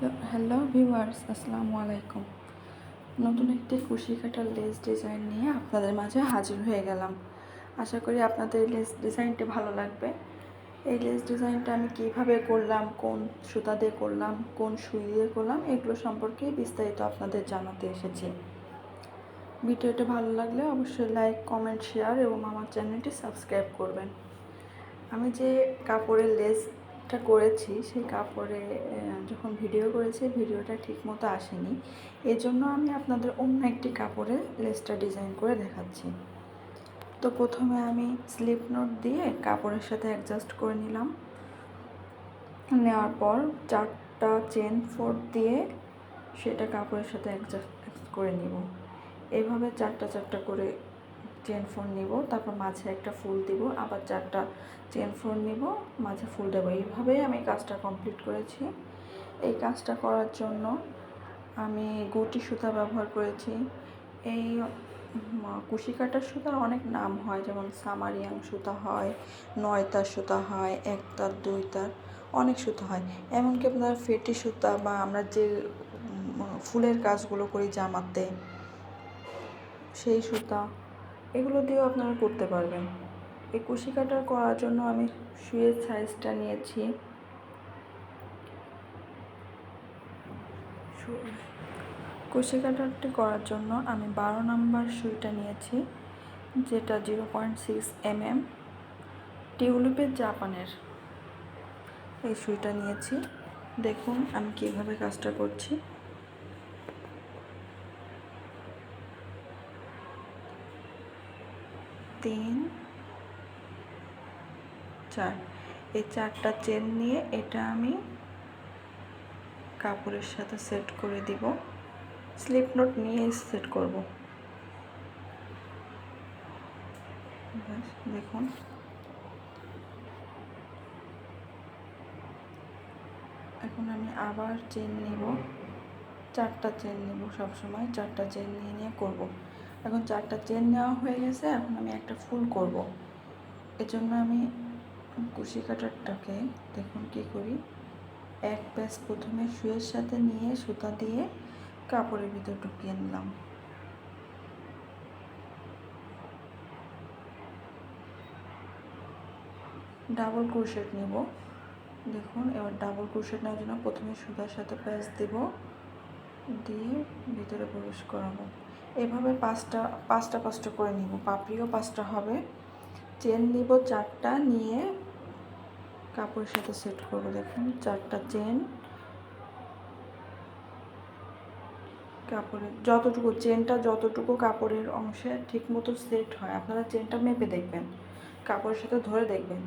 Hello viewers আসসালামু আলাইকুম। নতুন একটি কুশি কাটার লেস ডিজাইন নিয়ে আপনাদের মাঝে হাজির হয়ে গেলাম। আশা করি আপনাদের লেস ডিজাইনটি ভালো লাগবে। এই লেস ডিজাইনটা আমি কীভাবে করলাম, কোন সুতা দিয়ে করলাম, কোন সুই দিয়ে করলাম, এগুলো সম্পর্কে বিস্তারিত আপনাদের জানাতে এসেছি। ভিডিওটা ভালো লাগলে অবশ্যই লাইক কমেন্ট শেয়ার এবং আমার চ্যানেলটি সাবস্ক্রাইব করবেন। আমি যে কাপড়ের লেসটা করেছি, সেই কাপড়ে যখন ভিডিও করেছি ভিডিওটা ঠিক মতো আসেনি। এই জন্য আমি আপনাদের অন্য একটি কাপড়ে লেসটা ডিজাইন করে দেখাচ্ছি। তো প্রথমে আমি স্লিপ নোট দিয়ে কাপড়ের সাথে অ্যাডজাস্ট করে নিলাম। নেওয়ার পর চারটা চেন ফোর্ট দিয়ে সেটা কাপড়ের সাথে অ্যাডজাস্ট করে নিব। এভাবে চারটা চারটা করে চেন ফোর নিব, তারপর মাঝে একটা ফুল দিব, আবার চারটা চেন ফোর নিব, মাঝে ফুল দেবো। এইভাবেই আমি কাজটা কমপ্লিট করেছি। এই কাজটা করার জন্য আমি গুটি সুতা ব্যবহার করেছি। এই কুশি কাটার সুতার অনেক নাম হয়, যেমন সামারিয়াং সুতা হয় নয় তার সুতা হয় এক তার দুই তার অনেক সুতা হয়। এমনকি আপনার ফেটি সুতা বা আমরা যে ফুলের কাজগুলো করি জামাতে, সেই সুতা এগুলো দিয়েও আপনারা করতে পারবেন। এই কুশি কাটার করার জন্য আমি শুয়ের সাইজটা নিয়েছি। কুশি কাটারটি করার জন্য আমি বারো নাম্বার সুইটা নিয়েছি, যেটা zero point six M M টিউলিপের জাপানের। এই সুইটা নিয়েছি। দেখুন আমি কীভাবে কাজটা করছি। তিন, চার। এই চারটা চেন নিয়ে এটা আমি কাপড়ের সাথে সেট করে দিব। স্লিপ নোট নিয়ে সেট করব। দেখুন। এখন আমি আবার চেন নিব। চারটা চেন নিব সবসময়, চারটা চেন নিয়ে নিয়ে করব। এখন চারটা চেন নেওয়া হয়ে গেছে, এখন আমি একটা ফুল করব। এজন্য আমি কুশি কাটারটাকে দেখুন কি করি। এক প্যাচ প্রথমে শুয়ের সাথে নিয়ে সুতা দিয়ে কাপড়ের ভিতর ঢুকিয়ে নিলাম। ডাবল ক্রোশেট নেব। দেখুন, এবার ডাবল ক্রোশেট নেওয়ার জন্য প্রথমে সুতার সাথে প্যাচ দেব। দিয়ে ভিতরে প্রবেশ করাবো। এভাবে পাঁচটা পাঁচটা পাঁচটা করে নিব। পাপড়িও পাঁচটা হবে। চেন নিব চারটা, নিয়ে কাপড়ের সাথে সেট করব। দেখুন, চারটা চেন। কাপড়ের, যতটুকু, চেনটা যতটুকু কাপড়ের অংশে ঠিকমতো সেট হয়, আপনারা চেনটা মেপে দেখবেন, কাপড়ের সাথে ধরে দেখবেন।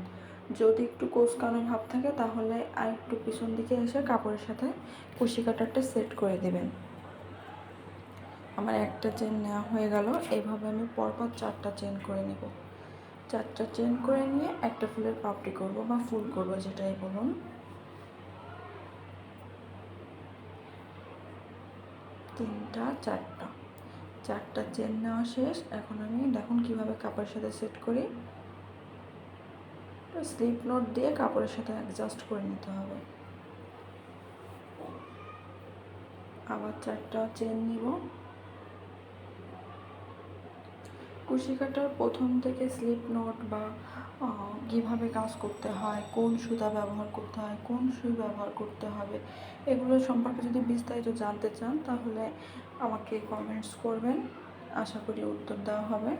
যদি একটু কোচকানো ভাব থাকে, তাহলে আর একটু পিছন দিকে এসে কাপড়ের সাথে কুশি কাটারটা সেট করে দেবেন। আমার একটা চেন নেওয়া হয়ে গেল। এইভাবে আমি পরপর চারটা চেন করে নেব। চারটা চেন করে নিয়ে একটা ফুলের পাপড়ি করব বা ফুল করব যেটাই বলুন। তিনটা, চারটা। চারটা চেন নেওয়া শেষ। এখন আমি দেখুন কীভাবে কাপড়ের সাথে সেট করি। স্লিপ নোট দিয়ে কাপড়ের সাথে অ্যাডজাস্ট করে নিতে হবে। আবার চারটা চেন নিব। কুশি কাটার প্রথম থেকে স্লিপ নোট বা কীভাবে কাজ করতে হয়, কোন সুতা ব্যবহার করতে হয়, কোন সুই ব্যবহার করতে হবে, এগুলো সম্পর্কে যদি বিস্তারিত জানতে চান তাহলে আমাকে কমেন্টস করবেন। আশা করি উত্তর দেওয়া হবে।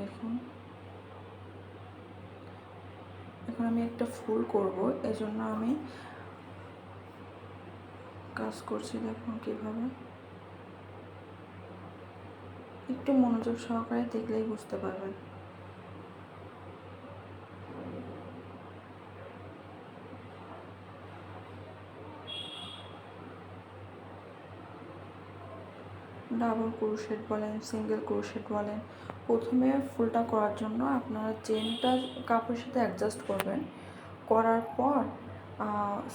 দেখুন। এখন আমি একটা ফুল করব, এজন্য আমি কাজ করছি দেখুন কীভাবে। একটু মনোযোগ সহকারে দেখলেই বুঝতে পারবেন। ডাবল ক্রোশেট বলেন, সিঙ্গেল ক্রোশেট বলেন, প্রথমে ফুলটা করার জন্য আপনারা চেনটা কাপড়ের সাথে অ্যাডজাস্ট করবেন। করার পর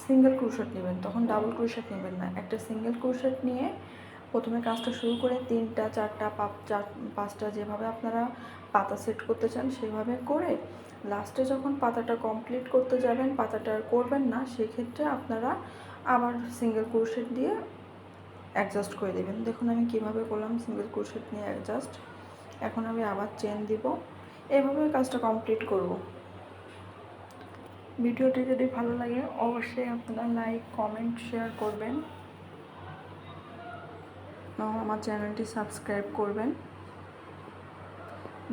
সিঙ্গেল ক্রোশেট নেবেন, তখন ডাবল ক্রোশেট নেবেন না। একটা সিঙ্গেল ক্রোশেট নিয়ে প্রথমে কাজটা শুরু করে তিনটা, চারটা পাপ চার, পাঁচটা যেভাবে আপনারা পাতা সেট করতে চান সেভাবে করে লাস্টে যখন পাতাটা কমপ্লিট করতে যাবেন, পাতাটা করবেন না, সেক্ষেত্রে আপনারা আবার সিঙ্গেল ক্রোশেট দিয়ে অ্যাডজাস্ট করে দেবেন। দেখুন আমি কীভাবে করলাম সিঙ্গেল ক্রোশেট নিয়ে অ্যাডজাস্ট এখন আমি আবার চেন দিব। এইভাবে কাজটা কমপ্লিট করব। ভিডিওটি যদি ভালো লাগে, অবশ্যই আপনারা লাইক কমেন্ট শেয়ার করবেন। আমার চ্যানেলটি সাবস্ক্রাইব করবেন।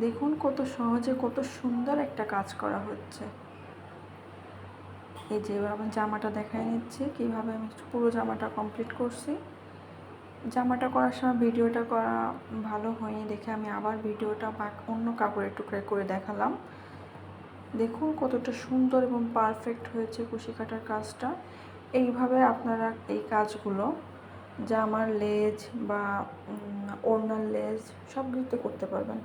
দেখুন কত সহজে, কত সুন্দর একটা কাজ করা হচ্ছে। এই যে এবার আমার জামাটা দেখাই নিচ্ছি, কীভাবে আমি পুরো জামাটা কমপ্লিট করছি। জামাটা করার সময় ভিডিওটা করা ভালো হয়নি দেখে আমি আবার ভিডিওটা অন্য কাপড়ের টুকরে করে দেখালাম। দেখুন কতটা সুন্দর এবং পারফেক্ট হয়েছে কুশি কাটার কাজটা। এইভাবে আপনারা এই কাজগুলো জামার লেজ বা ওড়নার লেজ, সব কিছুতে করতে পারবেন।